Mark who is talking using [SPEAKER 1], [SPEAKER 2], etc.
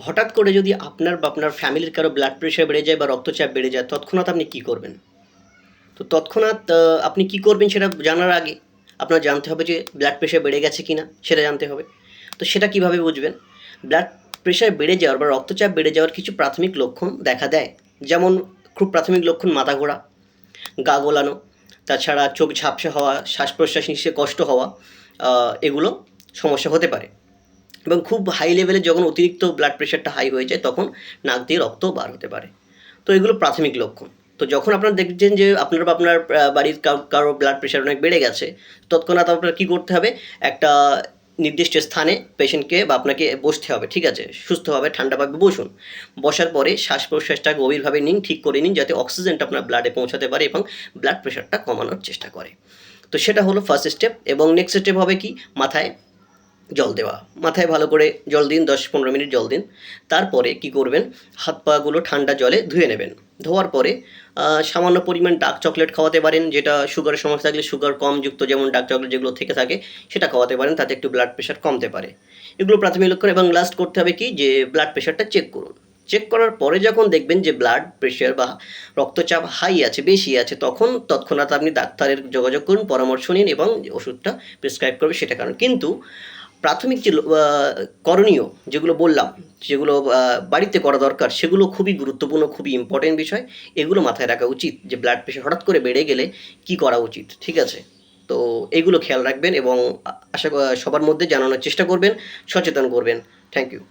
[SPEAKER 1] হঠাৎ করে যদি আপনার বা আপনার ফ্যামিলির কারও ব্লাড প্রেশার বেড়ে যায় বা রক্তচাপ বেড়ে যায়, তৎক্ষণাৎ আপনি কী করবেন? তো তৎক্ষণাৎ আপনি কি করবেন সেটা জানার আগে আপনার জানতে হবে যে ব্লাড প্রেশার বেড়ে গেছে কি না সেটা জানতে হবে। তো সেটা কীভাবে বুঝবেন? ব্লাড প্রেশার বেড়ে যাওয়ার বা রক্তচাপ বেড়ে যাওয়ার কিছু প্রাথমিক লক্ষণ দেখা দেয়। যেমন খুব প্রাথমিক লক্ষণ মাথা ঘোরা, গা গোলানো, তাছাড়া চোখ ঝাপসা হওয়া, শ্বাস প্রশ্বাস নিঃশ্বাসে কষ্ট হওয়া এগুলো সমস্যা হতে পারে। এবং খুব হাই লেভেলে যখন অতিরিক্ত ব্লাড প্রেশারটা হাই হয়ে যায়, তখন নাক দিয়ে রক্ত বার হতে পারে। তো এগুলো প্রাথমিক লক্ষণ। তো যখন আপনারা দেখছেন যে আপনার বা আপনার বাড়ির কারও ব্লাড প্রেশার অনেক বেড়ে গেছে, তৎক্ষণাৎ আপনার কী করতে হবে? একটা নির্দিষ্ট স্থানে পেশেন্টকে বা আপনাকে বসতে হবে, ঠিক আছে? সুস্থভাবে ঠান্ডাভাবে বসুন। বসার পরে শ্বাস প্রশ্বাসটা গভীরভাবে নিন, ঠিক করে নিন, যাতে অক্সিজেনটা আপনার ব্লাডে পৌঁছাতে পারে এবং ব্লাড প্রেশারটা কমানোর চেষ্টা করে। তো সেটা হলো ফার্স্ট স্টেপ এবং নেক্সট স্টেপ হবে কি? মাথায় জল দেওয়া। মাথায় ভালো করে জল দিন, দশ পনেরো মিনিট জল দিন। তারপরে কি করবেন? হাত পাগুলো ঠান্ডা জলে ধুয়ে নেবেন। ধোয়ার পরে সামান্য পরিমাণ ডার্ক চকলেট খাওয়াতে পারেন, যেটা সুগারের সমস্যা থাকলে সুগার কম যুক্ত যেমন ডার্ক চকলেট যেগুলো থেকে থাকে, সেটা খাওয়াতে পারেন, তাতে একটু ব্লাড প্রেশার কমতে পারে। এগুলো প্রাথমিক লক্ষণ এবং লাস্ট করতে হবে কি? যে ব্লাড প্রেশারটা চেক করুন। চেক করার পরে যখন দেখবেন যে ব্লাড প্রেশার বা রক্তচাপ হাই আছে, বেশি আছে, তখন তৎক্ষণাৎ আপনি ডাক্তারের যোগাযোগ করুন, পরামর্শ নিন এবং ওষুধটা প্রেসক্রাইব করবে সেটা কারণ। কিন্তু প্রাথমিক যে করণীয় যেগুলো বললাম, যেগুলো বাড়িতে করা দরকার, সেগুলো খুবই গুরুত্বপূর্ণ, খুবই ইম্পর্টেন্ট বিষয়। এগুলো মাথায় রাখা উচিত যে ব্লাড প্রেশার হঠাৎ করে বেড়ে গেলে কি করা উচিত, ঠিক আছে? তো এগুলো খেয়াল রাখবেন এবং আশা সবার মধ্যে জানানোর চেষ্টা করবেন, সচেতন করবেন। Thank you